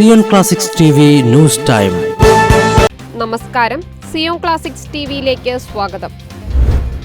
Zion Classics news time. നമസ്കാരം. Zion Classics T സ്വാഗതം.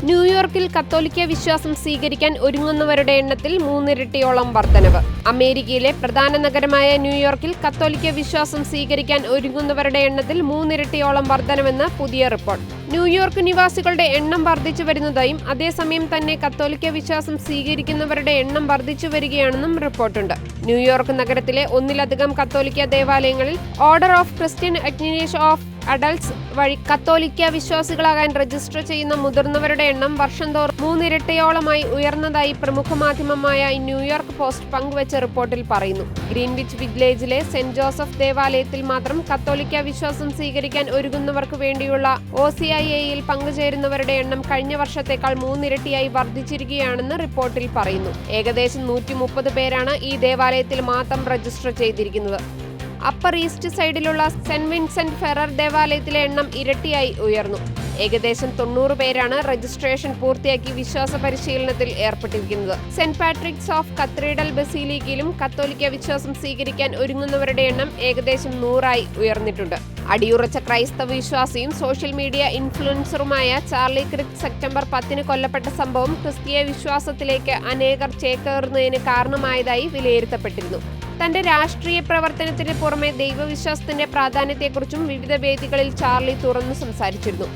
ന്യൂയോർക്കിൽ കത്തോലിക്ക വിശ്വാസം സ്വീകരിക്കാൻ ഒരുങ്ങുന്നവരുടെ എണ്ണത്തിൽ മൂന്നിരട്ടിയോളം വർധനവ്. അമേരിക്കയിലെ പ്രധാന നഗരമായ ന്യൂയോർക്കിൽ കത്തോലിക്ക വിശ്വാസം സ്വീകരിക്കാൻ ഒരുങ്ങുന്നവരുടെ എണ്ണത്തിൽ മൂന്നിരട്ടിയോളം വർധനവെന്ന് പുതിയ റിപ്പോർട്ട്. ന്യൂയോർക്ക് നിവാസികളുടെ എണ്ണം വർദ്ധിച്ചു വരുന്നതായും അതേസമയം തന്നെ കത്തോലിക്ക വിശ്വാസം സ്വീകരിക്കുന്നവരുടെ എണ്ണം വർദ്ധിച്ചു വരികയാണെന്നും റിപ്പോർട്ടുണ്ട്. ന്യൂയോർക്ക് നഗരത്തിലെ ഒന്നിലധികം കത്തോലിക്ക ദേവാലയങ്ങളിൽ order of Christian initiation of adults വഴി കത്തോലിക്ക വിശ്വാസികളാകാൻ രജിസ്റ്റർ ചെയ്യുന്ന മുതിർന്നവരുടെ എണ്ണം വർഷം തോറും മൂന്നിരട്ടയോളമായി ഉയർന്നതായി പ്രമുഖ മാധ്യമമായ ന്യൂയോർക്ക് പോസ്റ്റ് പങ്കുവച്ച റിപ്പോർട്ടിൽ പറയുന്നു. ഗ്രീൻവിച്ച് വില്ലേജിലെ സെന്റ് ജോസഫ് ദേവാലയത്തിൽ മാത്രം കത്തോലിക്ക വിശ്വാസം സ്വീകരിക്കാൻ ഒരുങ്ങുന്നവർക്ക് വേണ്ടിയുള്ള ഒ സി ഐ എയിൽ പങ്കുചേരുന്നവരുടെ എണ്ണം കഴിഞ്ഞ വർഷത്തേക്കാൾ മൂന്നിരട്ടിയായി വർദ്ധിച്ചിരിക്കുകയാണെന്ന് റിപ്പോർട്ടിൽ പറയുന്നു. ഏകദേശം നൂറ്റി പേരാണ് ഈ ദേവാലയത്തിൽ മാത്രം രജിസ്റ്റർ ചെയ്തിരിക്കുന്നത്. അപ്പർ ഈസ്റ്റ് സൈഡിലുള്ള സെന്റ് വിൻസെന്റ് ഫെറർ ദേവാലയത്തിലെ എണ്ണം ഇരട്ടിയായി ഉയർന്നു. ഏകദേശം തൊണ്ണൂറ് പേരാണ് രജിസ്ട്രേഷൻ പൂർത്തിയാക്കി വിശ്വാസ പരിശീലനത്തിൽ ഏർപ്പെട്ടിരിക്കുന്നത്. സെന്റ് പാട്രിക്സ് ഓഫ് കത്രീഡൽ ബസീലിക്കയിലും കത്തോലിക്ക വിശ്വാസം സ്വീകരിക്കാൻ ഒരുങ്ങുന്നവരുടെ എണ്ണം ഏകദേശം നൂറായി ഉയർന്നിട്ടുണ്ട്. അടിയുറച്ച ക്രൈസ്തവ വിശ്വാസിയും സോഷ്യൽ മീഡിയ ഇൻഫ്ലുവൻസറുമായ ചാർലി ക്രിക് സെപ്റ്റംബർ പത്തിന് കൊല്ലപ്പെട്ട സംഭവം ക്രിസ്തീയ വിശ്വാസത്തിലേക്ക് അനേകർ ചേക്കേറുന്നതിന് കാരണമായതായി വിലയിരുത്തപ്പെട്ടിരുന്നു. തന്റെ രാഷ്ട്രീയ പ്രവർത്തനത്തിന് പുറമെ ദൈവവിശ്വാസത്തിന്റെ പ്രാധാന്യത്തെക്കുറിച്ചും വിവിധ വേദികളിൽ ചാർലി തുറന്നു സംസാരിച്ചിരുന്നു.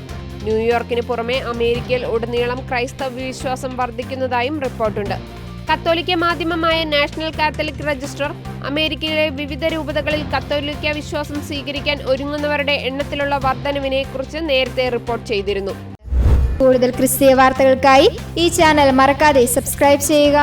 ന്യൂയോർക്കിന് പുറമെ അമേരിക്കയിൽ ഉടനീളം ക്രൈസ്തവ വിശ്വാസം വർദ്ധിക്കുന്നതായും റിപ്പോർട്ടുണ്ട്. കത്തോലിക്ക മാധ്യമമായ നാഷണൽ കാത്തലിക് രജിസ്റ്റർ അമേരിക്കയിലെ വിവിധ രൂപതകളിൽ കത്തോലിക്ക വിശ്വാസം സ്വീകരിക്കാൻ ഒരുങ്ങുന്നവരുടെ എണ്ണത്തിലുള്ള വർധനവിനെ കുറിച്ച് നേരത്തെ റിപ്പോർട്ട് ചെയ്തിരുന്നു. കൂടുതൽ ക്രിസ്തീയ വാർത്തകൾക്കായി ഈ ചാനൽ മറക്കാതെ സബ്സ്ക്രൈബ് ചെയ്യുക.